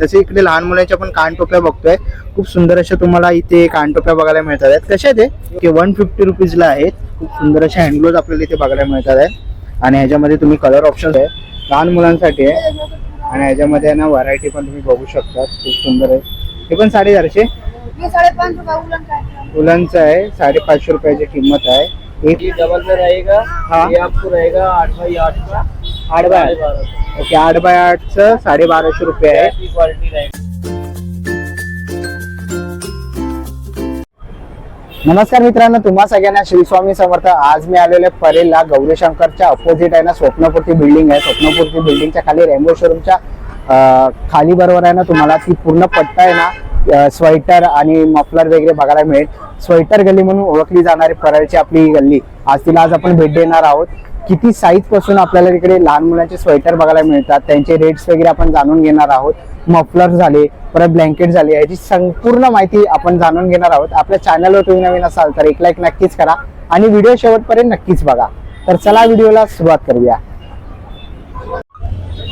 तसे इकडे लहान मुलांच्या पण कानटोप्या बघतोय. खूप सुंदर अशा तुम्हाला इथे कानटोप्या बघायला मिळतात आहेत. कशा आहेत हे? ते वन फिफ्टी रुपीजला आहेत. खूप सुंदर अशा हँडग्लोज आपल्याला इथे बघायला मिळतात आहेत. आणि ह्याच्यामध्ये तुम्ही कलर ऑप्शन आहे. लहान मुलांसाठी आहे. आणि ह्याच्यामध्ये ना व्हरायटी पण तुम्ही बघू शकता. खूप सुंदर आहे. हे पण साडेचारशे का है मुलांचं आहे. साडेपाचशे रुपयाची किंमत आहे. एक डबल में रहेगा. हाँ। ये आपको रहेगा आठ बाई आठ का आठ बाय आठ. बारह ओके आठ बाय आठचं साडेबाराशे रुपये आहे. क्वालिटी नमस्कार मित्रांनो तुम्हा सगळ्यांना श्री स्वामी समर्थ. आज मी आलेलो परेलला. गौरी शंकरच्या अपोजिट आहे ना स्वप्नपूर्ती बिल्डिंग आहे. स्वप्नपूर्ती बिल्डिंगच्या खाली रेमो शोरूमच्या खाली बरोबर आहे ना तुम्हाला ती पूर्ण पट्टा आहे ना स्वेटर आणि मफलर वगैरे बघायला मिळेल. स्वेटर गल्ली म्हणून ओळखली जाणारी परळची आपली गल्ली. आज तिला आज आपण भेट देणार आहोत. किती साईजपासून आपल्याला तिकडे लहान मुलांचे स्वेटर बघायला मिळतात त्यांचे रेट्स वगैरे आपण जाणून घेणार आहोत. मफलर झाले परत ब्लँकेट झाले याची संपूर्ण माहिती आपण जाणून घेणार आहोत. आपल्या चॅनलवर तुम्ही नवीन असाल तर एक लाईक नक्कीच करा आणि व्हिडिओ शेवटपर्यंत नक्कीच बघा. तर चला व्हिडिओला सुरुवात करूया.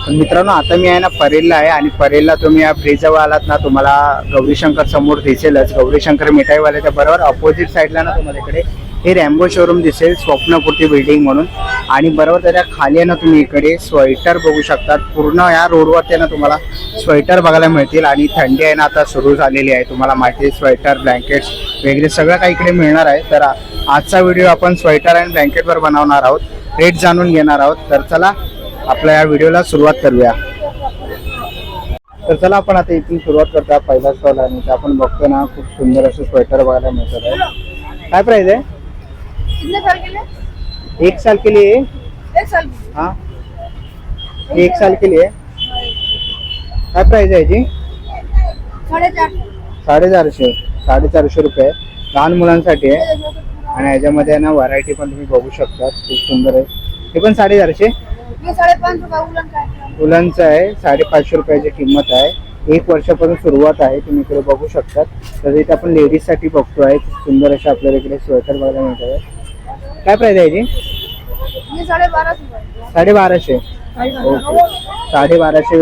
मित्रांनो आता मी आहे ना परेलला आहे आणि परेलला तुम्ही या ब्रिजजवळ आलात ना तुम्हाला गौरीशंकर समोर दिसेलच. गौरीशंकर मिठाईवाल्याच्या बरोबर अपोजिट साईडला ना तुम्हाला इकडे हे रॅम्बो शोरूम दिसेल स्वप्नपूर्ती बिल्डिंग म्हणून. आणि बरोबर त्याच्याखाली आहे ना तुम्ही इकडे स्वेटर बघू शकतात. पूर्ण या रोडवरती आहे ना तुम्हाला स्वेटर बघायला मिळतील. आणि थंडी आहे ना आता सुरू झालेली आहे. तुम्हाला माहिती स्वेटर ब्लँकेट्स वगैरे सगळं काही इकडे मिळणार आहे. तर आजचा व्हिडिओ आपण स्वेटर आणि ब्लँकेटवर बनवणार आहोत. रेट जाणून घेणार आहोत. तर चला आपल्या या व्हिडिओला सुरुवात करूया. तर चला आपण आता इथून सुरुवात करतो पहिला स्टॉल आणि आपण बघतो ना खूप सुंदर असे स्वेटर बघायला मिळतात. आहे काय प्राईज आहे? कितने साल के लिए? एक साल के लिए। एक साल हाँ। एक साल के लिए। काय प्राइस आहे याची साढ़े चार साडेचारशे साडेचारशे रुपये। लहान मुलांसाठी आहे. आणि ह्याच्यामध्ये आहे ना व्हरायटी पण तुम्ही बघू शकता. खूप सुंदर आहे. हे पण साडेचारशे का है मुलांचं आहे. साडेपाचशे रुपयाची किंमत आहे. एक वर्षापासून सुरुवात आहे. तुम्ही इकडे बघू शकता तर इथे आपण लेडीजसाठी बघतोय. सुंदर अशा आपल्याला इकडे स्वेटर बघायला मिळत आहे काय प्राइस आहे याची? ये साढ़े बारह रुपये साडेबाराशे ओके. साडेबाराशे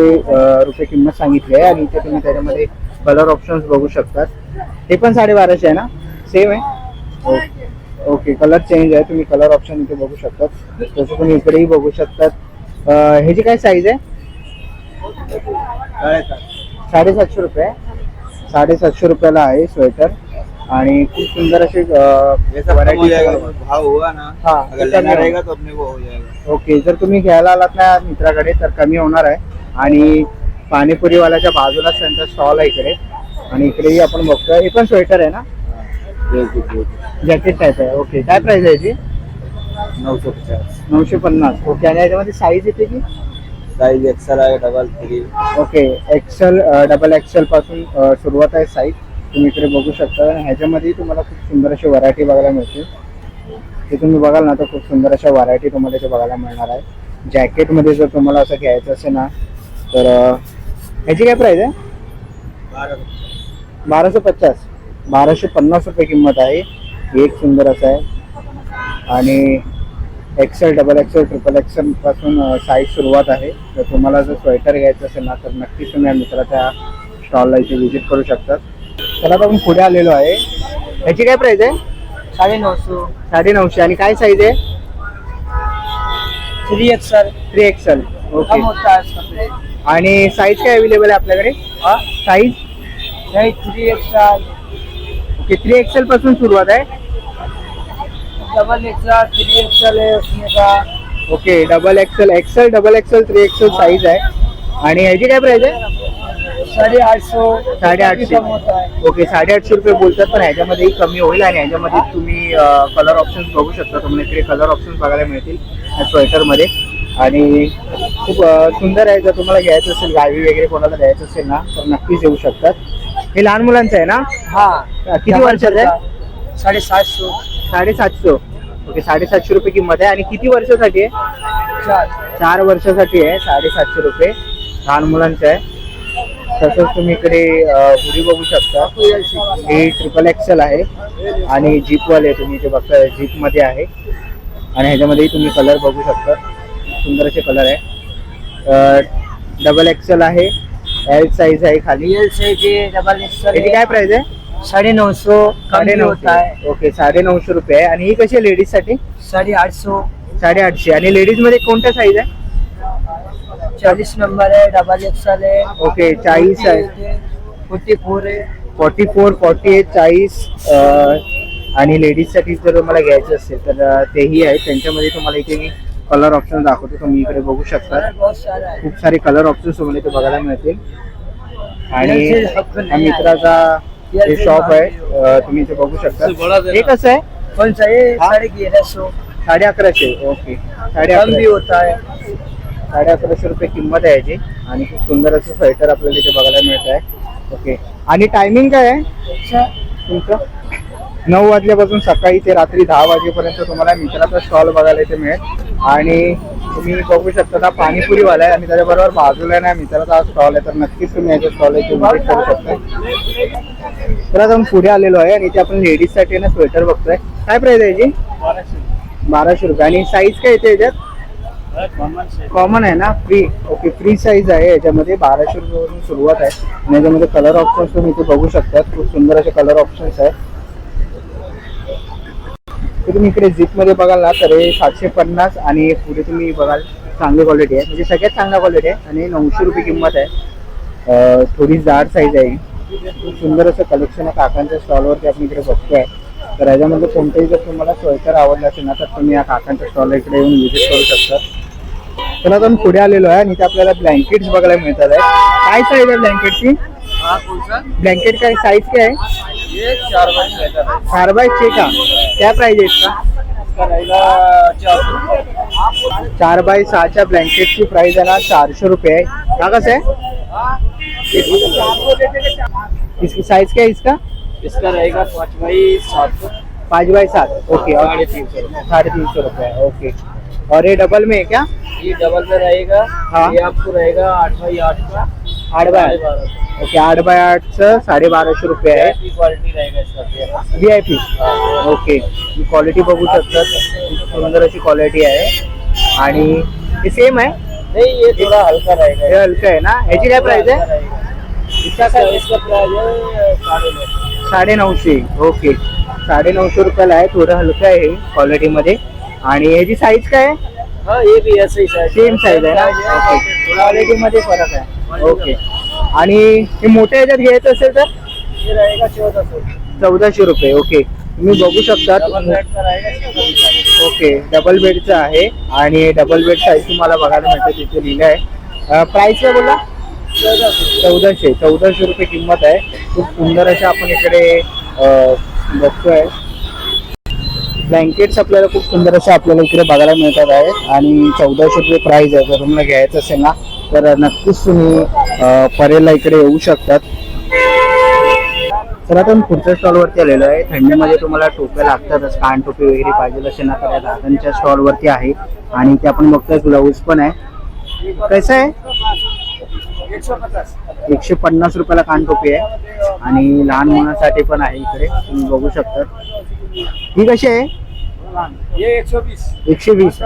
रुपये किंमत सांगितली आहे आणि इथे तुम्ही त्याच्यामध्ये कलर ऑप्शन्स बघू शकतात. हे पण साडेबाराशे आहे ना? सेम आहे? ओके ओके कलर चेंज आहे. तुम्ही कलर ऑप्शन इथे बघू शकतात. तसं तुम्ही इकडेही बघू शकतात. ह्याची काय साईज आहे? साडेसातशे. रुपये. साडेसातशे रुपयाला आहे स्वेटर आणि खूप सुंदर व्हरायटी भाव हुआ ना. हाँ, अगर तो कम लेना होगा। रहेगा तो अपने को हो जाएगा. ओके जर तुम्ही घ्यायला आलात ना मित्राकडे तर कमी होणार आहे. आणि पाणीपुरीवाल्याच्या बाजूलाच त्यांचा स्टॉल आहे इकडे. आणि इकडेही आपण बघतोय. हे पण स्वेटर आहे ना? जॅकेट टाईप आहे. ओके काय प्राइस आहे याची? नौ सौ पचास. नऊशे पन्नास. ओके आणि याच्यामध्ये साईज येते की? साइज एक्सल है double three okay XL double XL पासून अ, सुरुवात आहे साईज तुम्ही इकडे बघू शकता. आणि ह्याच्यामध्ये तुम्हाला खूप सुंदर अशी व्हरायटी बघायला मिळते. ते तुम्ही बघाल ना तर खूप सुंदर अशा व्हरायटी तुम्हाला इथे बघायला मिळणार आहे. जॅकेटमध्ये जर तुम्हाला असं घ्यायचं असेल ना तर ह्याची काय प्राईज आहे? बाराशे पचास. बाराशे पन्नास रुपये किंमत आहे. एक सुंदर असं आहे. आणि XL double XL triple XL पासून साईज सुरुवात आहे. तर तुम्हाला जर स्वेटर घ्यायचं असेल ना तर नक्कीच तुम्ही या मित्राच्या स्टॉलला इथे व्हिजिट करू शकतात. आता आपण पुढे आलेलो आहे. ह्याची काय प्राइस आहे? साढ़े नौ सौ साडे नऊशे. आणि काय साईज आहे? Three XL three XL okay आणि साईज काय अवेलेबल आहे आपल्याकडे? हाँ? साईज नहीं three XL okay three XL पासून सुरुवात आहे. Double XL three XL okay double XL XL double XL three XL size आहे. आणि ह्याची काय प्राइस आहे? सौ साडेआठशे. ओके साडेआठशे रुपये बोलतात पण ह्याच्यामध्येही कमी होईल आणि ह्याच्यामध्ये तुम्ही कलर ऑप्शन्स बघू शकता. तुम्हाला इकडे कलर ऑप्शन्स बघायला मिळतील या स्वेटरमध्ये आणि खूप अ, सुंदर आहे. जर तुम्हाला घ्यायचं असेल गावी वगैरे कोणाला द्यायचं असेल ना तर नक्कीच येऊ शकतात. हे लहान मुलांचं आहे ना? हाँ. किती वर्षाचं आहे? साढ़े सात सौ साडेसातशे. ओके साडेसातशे रुपये किंमत आहे. आणि किती वर्षासाठी आहे? चार. चार वर्षासाठी आहे साडेसातशे रुपये. लहान मुलांचं आहे. तसंच तुम्ही इकडे हुडी बघू शकता. ही ट्रिपल एक्सेल आहे आणि जीपवाले तुम्ही इथे बघता जीपमध्ये आहे. आणि ह्याच्यामध्येही तुम्ही कलर बघू शकता. सुंदर असे कलर आहे डबल एक्सेल आहे. एल साईज आहे खाली. साइज है डबल एक्सएल याची काय प्राइस आहे? साढ़े नौ सौ कम भी होता है साडे ओके साडे नऊशे रुपये आहे. आणि ही कशी आहे लेडीजसाठी? साढ़े आठ सौ साडे आठशे आणि लेडीजमध्ये कोणत्या साईज आहे? चालीस नंबर है डबल एक्सएल है ओके चाळीस आहे. फोर्टी फोर है फॉर्टी फोर फॉर्टी एट चाळीस आणि लेडीजसाठी जर तुम्हाला घ्यायचं असेल तर तेही आहे. त्यांच्यामध्ये तुम्हाला इथे मी कलर ऑप्शन दाखवतो. तुम्ही इकडे बघू शकता. है खूप सारे कलर ऑप्शन तुम्हाला इथे बघायला मिळतील. आणि हा आहे. मित्राचा हे शॉप आहे. तुम्ही इथे बघू शकता. हे कसं आहे? है? हाँ? सौ साडे अकराशे. ओके. साडे अकरा होता है साडे अकराशे रुपये किंमत आहे याची. आणि खूप सुंदर असं स्वेटर आपल्याला इथे बघायला मिळत आहे. ओके आणि टायमिंग काय आहे? तुमचं? नऊ वाजल्यापासून सकाळी ते रात्री दहा वाजेपर्यंत तुम्हाला मित्राचा स्टॉल बघायला इथे मिळेल. आणि तुम्ही बघू शकता हा पाणीपुरीवाला आहे आणि त्याच्याबरोबर बाजूला ना मित्राचा स्टॉल आहे. तर नक्कीच तुम्ही याच्या स्टॉल इथे विजिट करू शकता. तर आता आपण पुढे आलेलो आहे आणि इथे आपण लेडीजसाठी ना स्वेटर बघतोय. काय प्राइस आहे याची? बाराशे रुपये. आणि साईज काय येते याच्यात? कॉमन आहे ना? फ्री ओके फ्री साईज आहे. याच्यामध्ये बाराशे रुपयापासून सुरुवात आहे. आणि याच्यामध्ये कलर ऑप्शन्स तुम्ही इथे बघू शकतात. खूप सुंदर असे कलर ऑप्शन्स आहेत. तुम्ही इकडे झिपमध्ये बघाल ना तर हे सातशे पन्नास आणि पुढे तुम्ही बघाल चांगली क्वालिटी आहे. म्हणजे सगळ्यात चांगला क्वालिटी आहे आणि नऊशे रुपये किंमत आहे. थोडी जाड साईज आहे खूप सुंदर असं कलेक्शन आहे. काकांच्या स्टॉलवरती आपण इकडे बघतोय. तर याच्यामध्ये कोणतंही जर तुम्हाला स्वेटर आवडला असेल ना तर तुम्ही या काकांच्या स्टॉल इकडे येऊन व्हिजिट करू शकता. तर आता आपण पुढे आलेलो आहे आणि इथे आपल्याला ब्लँकेट्स बघायला मिळतात आहे काय साईज आहे ब्लँकेटची हाँ ब्लँकेट काय साईज काय आहे? ये चार बाई बाय छे का? क्या प्राइस आहे इसका इसका रहेगा चार बाय सहाच्या ब्लँकेटची प्राइस आहे ना चारशे रुपये आहे. का कसं आहे? इसकी साइज क्या है इसका? इसका रहेगा पाँच बाई सात. पाँच बाय सात. ओके और साढ़े तीन सौ रुपये. ओके और ये डबल में है क्या? ये डबल में रहेगा। हाँ। ये आपको रहेगा आठ बाई आठ का। आठ बाय ओके आठ बाय आठचं साडेबाराशे रुपये आहे क्वालिटी रहेगा इसका तेरह व्ही आय पी ओके क्वालिटी बघू शकतात सुंदर अशी क्वालिटी आहे. आणि हे सेम आहे? नहीं ये थोड़ा हल्का हे रहेगा हलकं आहे ना? याची काय प्राइस आहे? इसका इसका प्राइस है सौ साडे नऊशे. ओके. साडे नऊशे रुपयाला आहे. थोडं हलकं आहे क्वालिटीमध्ये आणि याची साईज काय? आहे हाँ ये भी ऐसे ही साइज सेम साईज आहे. ना ओके क्वालिटीमध्ये फरक आहे. ओके आणि हे मोठ्या ह्याच्यात घ्यायचं असेल तर? ये रहेगा चौदह सौ चौदाशे रुपये. ओके तुम्ही बघू शकता. बेड का रहेगा ओके डबल बेडचं आहे. आणि डबल बेड साईज तुम्हाला बघायला मिळतं. तिथे लिहिलं आहे. प्राइस काय बोला चौदह सौ चौदाशे. चौदाशे रुपये किंमत आहे. खूप सुंदर अशा आपण इकडे अ, बघतोय. ब्लँकेट्स आपल्याला खूप सुंदर असे आपल्याला इकडे बघायला मिळतात आहेत आणि चौदाशे रुपये प्राईज आहे. जर तुम्हाला घ्यायचं असेल ना तर नक्कीच तुम्ही अ, परेलला इकडे येऊ शकतात. तर आता मी पुढच्या स्टॉलवरती आलेलो आहे. थंडीमध्ये तुम्हाला टोप्या लागतातच कान टोपी वगैरे पाहिजे असेल ना तर दादांच्या स्टॉलवरती आहे. आणि ते आपण बघतोय ग्लव्ज पण आहे. कसं आहे? एकशे पन्नास रुपयाला कान टोपी आहे. आणि लहान मुलांसाठी पण आहे इकडे. तुम्ही बघू शकता. ही कशी आहे? एकशे वीस.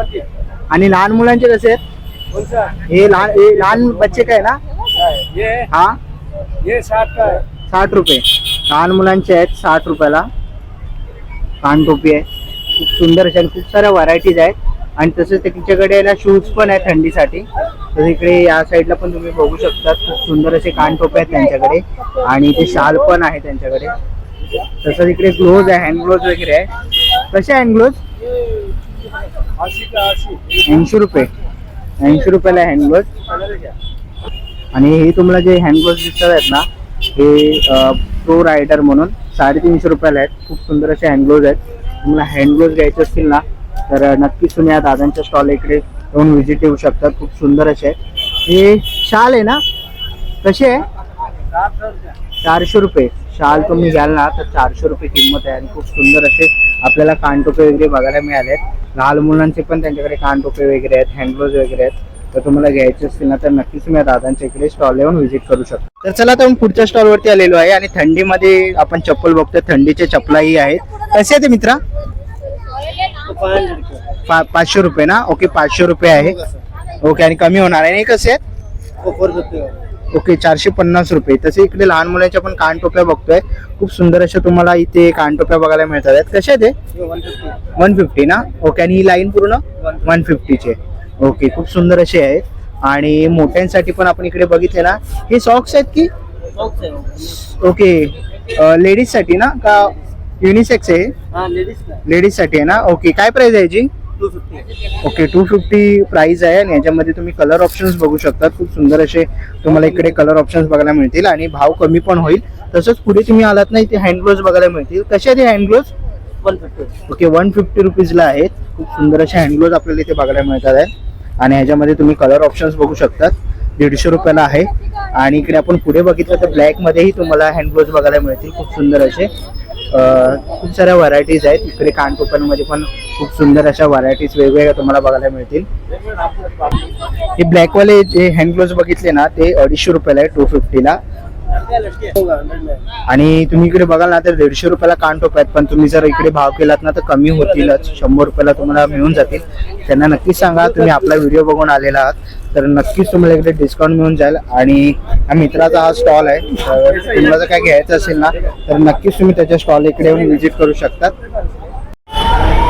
आणि लहान मुलांचे कसे आहेत? कौन हे लहान हे लहान बच्चे काय ना? ये हा? ये साठ का है साठ रुपये. लहान मुलांचे आहेत साठ रुपयाला. कानटोपी आहे. खूप सुंदर अशा आणि खूप साऱ्या व्हरायटीज आहेत. आणि तसेच त्यांच्याकडे ना शूज पण आहेत थंडीसाठी. तर इकडे या साईडला पण तुम्ही बघू शकता. खूप सुंदर असे कानटोपे आहेत त्यांच्याकडे. आणि ते शाल पण आहे त्यांच्याकडे. तसंच इकडे ग्लोव्ज आहे हँड ग्लोव्ज वगैरे आहे. कसे हँड ग्लोव्ज ऐंशी रुपये. ऐंशी रुपयाला हँड ग्लोव्ज आणि हे तुम्हाला जे हँड ग्लोव्ज दिसतात आहेत ना हे प्रो रायडर म्हणून साडेतीनशे रुपयाला आहेत. खूप सुंदर असे हँड ग्लोव्ज आहेत. तुम्हाला हँड ग्लोव्ज घ्यायचे असतील ना तर नक्कीच तुम्ही या दादांच्या स्टॉल इकडे येऊन व्हिजिट येऊ शकतात खूप सुंदर असे. आहेत हे शाल आहे ना? कसे आहे? चारशे रुपये. शाल तुम्ही घ्याल ना तर चारशे रुपये किंमत आहे आणि खूप सुंदर असे आपल्याला कानटोपे वगैरे बघायला मिळाले आहेत. लहान मुलांचे पण त्यांच्याकडे कानटोपे वगैरे आहेत हँडग्लोज वगैरे आहेत. तर तुम्हाला घ्यायचे असतील ना तर नक्कीच तुम्ही दादांच्या इकडे स्टॉल येऊन व्हिजिट करू शकता. तर चला आता आपण पुढच्या स्टॉलवरती आलेलो आहे आणि थंडीमध्ये आपण चप्पल बघतोय. थंडीचे चपलाही आहेत. कसे आहेत ते मित्रा? पा पाचशे रुपये ना? ओके पाचशे रुपये आहे. ओके आणि कमी होणार आहे. कसे आहेत? ओके चारशे पन्नास रुपये. तसे इकडे लहान मुलांच्या पण कानटोप्या बघतोय. खूप सुंदर अशा तुम्हाला इथे कानटोप्या बघायला मिळतात. आहेत. कशा आहेत ते वन फिफ्टी ना ओके आणि ही लाईन पूर्ण? वन फिफ्टीचे ओके खूप सुंदर असे आहेत आणि मोठ्यांसाठी पण आपण इकडे बघितले ना. हे सॉक्स आहेत की? ओके लेडीजसाठी ना? का युनिसेक्स आहे हा? लेडीज का लेडीजसाठी आहे ना? ओके काय प्राइस आहे याची? Fifty okay two fifty price आहे आणि याच्यामध्ये तुम्ही कलर ऑप्शन्स बघू शकता खूप सुंदर असे तुम्हाला इकडे कलर ऑप्शन्स बघायला मिळतील आणि भाव कमी पण होईल. तसंच पुढे तुम्ही आलात ना इथे हँड ग्लोव्स बघायला मिळतील. कसे आहेत hand gloves one fifty okay one fifty रुपीजला आहेत. खूप सुंदर असे हँड ग्लोव्स आपल्याला इथे बघायला मिळतात आहेत. आणि ह्याच्यामध्ये तुम्ही कलर ऑप्शन्स बघू शकतात. दीडशे रुपयाला आहे. आणि इकडे आपण पुढे बघितलं तर ब्लॅक मध्येही तुम्हाला हँड ग्लोव्स बघायला मिळतील. खूप सुंदर असे. खूप साऱ्या व्हरायटीज आहेत. इकडे कानटोप्यांमध्ये पण खूप सुंदर अशा व्हरायटीज वेगवेगळ्या तुम्हाला बघायला मिळतील. हे ब्लॅकवाले जे हँड ग्लोव्स बघितले ना ते अडीचशे रुपयाला आहे टू फिफ्टीला आणि तुम्ही इकडे बघाल ना तर दीडशे रुपयाला कानटोप आहेत. पण तुम्ही जर इकडे भाव केलात ना तर कमी होतीलच. शंभर रुपयाला तुम्हाला मिळून जातील. त्यांना नक्कीच सांगा तुम्ही आपला व्हिडिओ बघून आलेला आहात. तर नक्कीच तुम्हाला इकडे डिस्काउंट मिळून जाईल. आणि हा मित्राचा हा स्टॉल आहे. तर तुम्हाला जर काय घ्यायचं असेल ना तर नक्कीच तुम्ही त्याच्या स्टॉल इकडे येऊन व्हिजिट करू शकतात.